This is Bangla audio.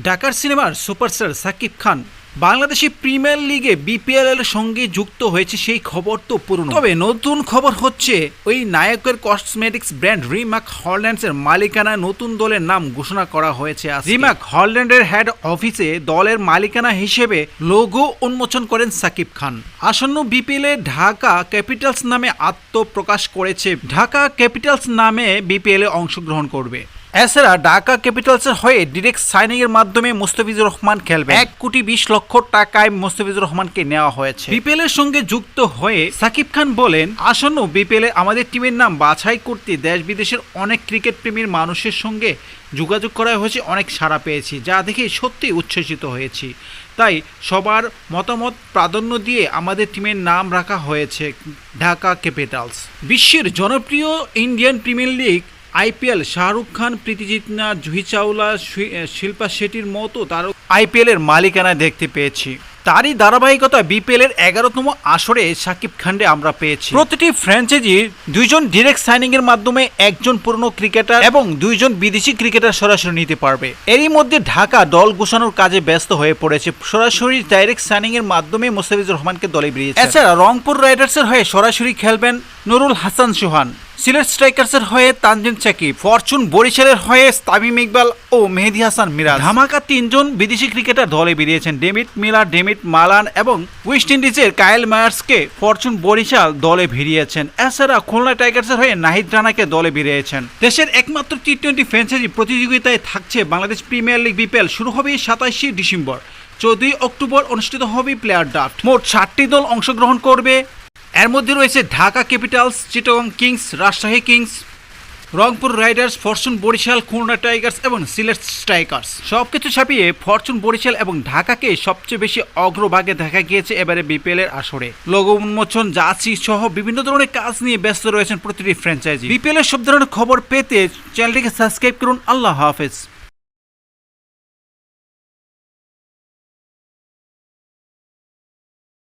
ঢাকার সিনেমার সুপারস্টার সাকিব খান বাংলাদেশি প্রিমিয়ার লিগে বিপিএল এর সঙ্গে যুক্ত হয়েছে সেই খবর তো পুরনো। তবে নতুন খবর হচ্ছে, ওই নায়কের কসমেটিক্স ব্র্যান্ড রিমাক হল্যান্ডস এর মালিকানা নতুন দলের নাম ঘোষণা করা হয়েছে। রিমাক হল্যান্ডের হেড অফিসে দলের মালিকানা হিসেবে লোগো উন্মোচন করেন সাকিব খান। আসন্ন বিপিএল এ ঢাকা ক্যাপিটালস নামে আত্মপ্রকাশ করেছে। ঢাকা ক্যাপিটালস নামে বিপিএল এ অংশগ্রহণ করবে। এছাড়া ঢাকা ক্যাপিটালসের হয়ে ডিরেক্ট সাইনিং এর মাধ্যমে মুস্তাফিজুর রহমান খেলবে এক কোটি বিশ লক্ষ টাকায় মুস্তাফিজুর রহমানকে নেওয়া হয়েছে। বিপিএল এর সঙ্গে যুক্ত হয়ে সাকিব খান বলেন আসন্ন বিপিএল এ আমাদের টিমের নাম বাছাই করতে দেশ বিদেশের অনেক ক্রিকেট প্রেমীর মানুষের সঙ্গে যোগাযোগ করা হয়েছে অনেক সাড়া পেয়েছি যা দেখে সত্যি উচ্ছ্বসিত হয়েছি। তাই সবার মতামত প্রাধান্য দিয়ে আমাদের টিমের নাম রাখা হয়েছে ঢাকা ক্যাপিটালস। বিশ্বের জনপ্রিয় Indian Premier League IPL Shahrukh Khan Preity জিতনা Juhi Chawla Shilpa শেট্টির মতো তার আইপিএল এর মালিকানা দেখতে পেয়েছি। তারই ধারাবাহিকতা বিপিএল এর এগারোতম আসরে সাকিব খান্ডে আমরা পেয়েছি। প্রতিটি ফ্র্যাঞ্চাইজির দুইজন ডিরেক্ট সাইনিং এর মাধ্যমে একজন পুরনো ক্রিকেটার এবং দুইজন বিদেশি ক্রিকেটার সরাসরি নিতে পারবে। এরই মধ্যে ঢাকা দল ঘোষানোর কাজে ব্যস্ত হয়ে পড়েছে। সরাসরি ডাইরেক্ট সাইনিং এর মাধ্যমে মোস্তাফিজুর রহমানকে দলে বেরিয়েছে এছাড়া রংপুর রাইডার্সের হয়ে সরাসরি খেলবেন নুরুল হাসান সুহান। সিলেট স্ট্রাইকার্সের হয়ে তানজিম সাকিব ফরচুন বরিশালের হয়ে তামিম ইকবাল ও মেহেদি হাসান মিরাজ। ধামাকা তিনজন বিদেশি ক্রিকেটার দলে বেরিয়েছেন ডেমিট মিলার, ডেমিট মালান এবং ওয়েস্ট ইন্ডিজের কায়েল মায়ার্সকে ফরচুন বরিশাল দলে ভিড়িয়েছেন। এছাড়া খুলনা টাইগার্সের হয়ে নাহিদ রানাকে দলে বেরিয়েছেন দেশের একমাত্র টি টোয়েন্টি ফ্র্যাঞ্চাইজি প্রতিযোগিতায় থাকছে বাংলাদেশ প্রিমিয়ার লিগ বিপিএল, শুরু হবে সাতাশে ডিসেম্বর। চৌদ্দই অক্টোবর অনুষ্ঠিত হবে প্লেয়ার ড্রাফট। মোট ষাটটি দল অংশগ্রহণ করবে এর মধ্যে রয়েছে Dhaka Capitals, Chittagong Kings, Rajshahi Kings, Rangpur Riders, Fortune Barishal, Khulna Tigers এবং সিলেট স্ট্রাইকার্স। সবকিছু ছাপিয়ে ফরচুন বরিশাল এবং ঢাকাকে সবচেয়ে বেশি অগ্রভাগে দেখা গিয়েছে এবারে বিপিএল এর আসরে। লোগো উন্মোচন, জার্সি সহ বিভিন্ন ধরনের কাজ নিয়ে ব্যস্ত রয়েছেন প্রতিটি ফ্র্যাঞ্চাইজি। বিপিএল এর সব ধরনের খবর পেতে চ্যানেলটিকে সাবস্ক্রাইব করুন। আল্লাহ হাফেজ।